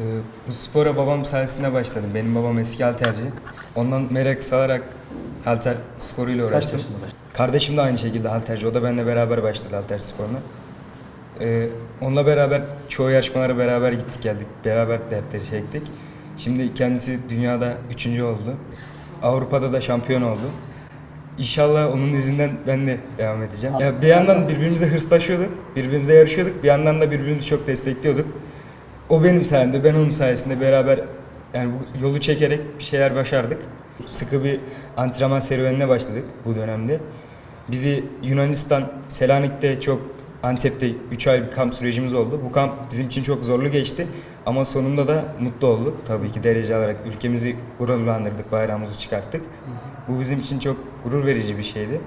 Ee, bu spora babam sayesinde başladım. Benim babam eski halterci. Ondan merak salarak halter sporuyla Kaç uğraştım. yaşında başladın? Kardeşim de aynı şekilde halterci. O da benimle beraber başladı halter sporuna. Ee, onunla beraber çoğu yarışmalara beraber gittik geldik. Beraber dertleri çektik. Şimdi kendisi dünyada üçüncü oldu. Avrupa'da da şampiyon oldu. İnşallah onun izinden ben de devam edeceğim. Ya bir yandan birbirimize hırslaşıyorduk, birbirimize yarışıyorduk. Bir yandan da birbirimizi çok destekliyorduk. O benim sayemde, ben onun sayesinde beraber yani bu yolu çekerek bir şeyler başardık. Sıkı bir antrenman serüvenine başladık bu dönemde. Bizi Yunanistan, Selanik'te çok Antep'te 3 ay bir kamp sürecimiz oldu. Bu kamp bizim için çok zorlu geçti ama sonunda da mutlu olduk. Tabii ki derece alarak ülkemizi gururlandırdık, bayrağımızı çıkarttık. Bu bizim için çok gurur verici bir şeydi.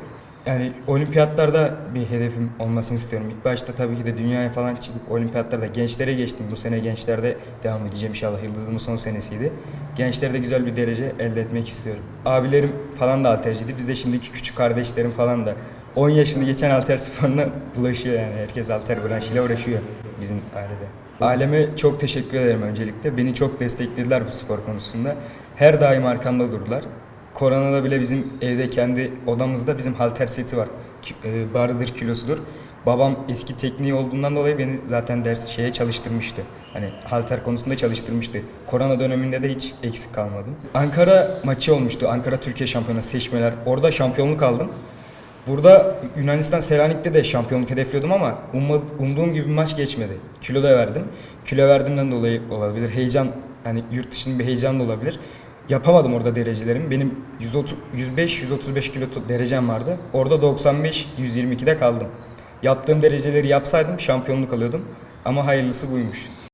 Yani olimpiyatlarda bir hedefim olmasını istiyorum. İlk başta tabii ki de dünyaya falan çıkıp olimpiyatlarda gençlere geçtim. Bu sene gençlerde devam edeceğim inşallah. Yıldızımın son senesiydi. Gençlerde güzel bir derece elde etmek istiyorum. Abilerim falan da halterciydi. Biz de şimdiki küçük kardeşlerim falan da 10 yaşında geçen halter sporuna bulaşıyor yani. Herkes halter branşıyla uğraşıyor bizim ailede. Aileme çok teşekkür ederim öncelikle. Beni çok desteklediler bu spor konusunda. Her daim arkamda durdular. Koronada bile bizim evde kendi odamızda bizim halter seti var. E, barıdır, kilosudur. Babam eski tekniği olduğundan dolayı beni zaten ders şeye çalıştırmıştı. Hani halter konusunda çalıştırmıştı. Korona döneminde de hiç eksik kalmadım. Ankara maçı olmuştu. Ankara Türkiye Şampiyonası seçmeler. Orada şampiyonluk aldım. Burada Yunanistan Selanik'te de şampiyonluk hedefliyordum ama umduğum gibi bir maç geçmedi. Kilo da verdim. Kilo verdiğimden dolayı olabilir. Heyecan, hani yurt dışının bir heyecan da olabilir. Yapamadım orada derecelerimi. Benim 105-135 kilo derecem vardı. Orada 95-122'de kaldım. Yaptığım dereceleri yapsaydım şampiyonluk alıyordum. Ama hayırlısı buymuş.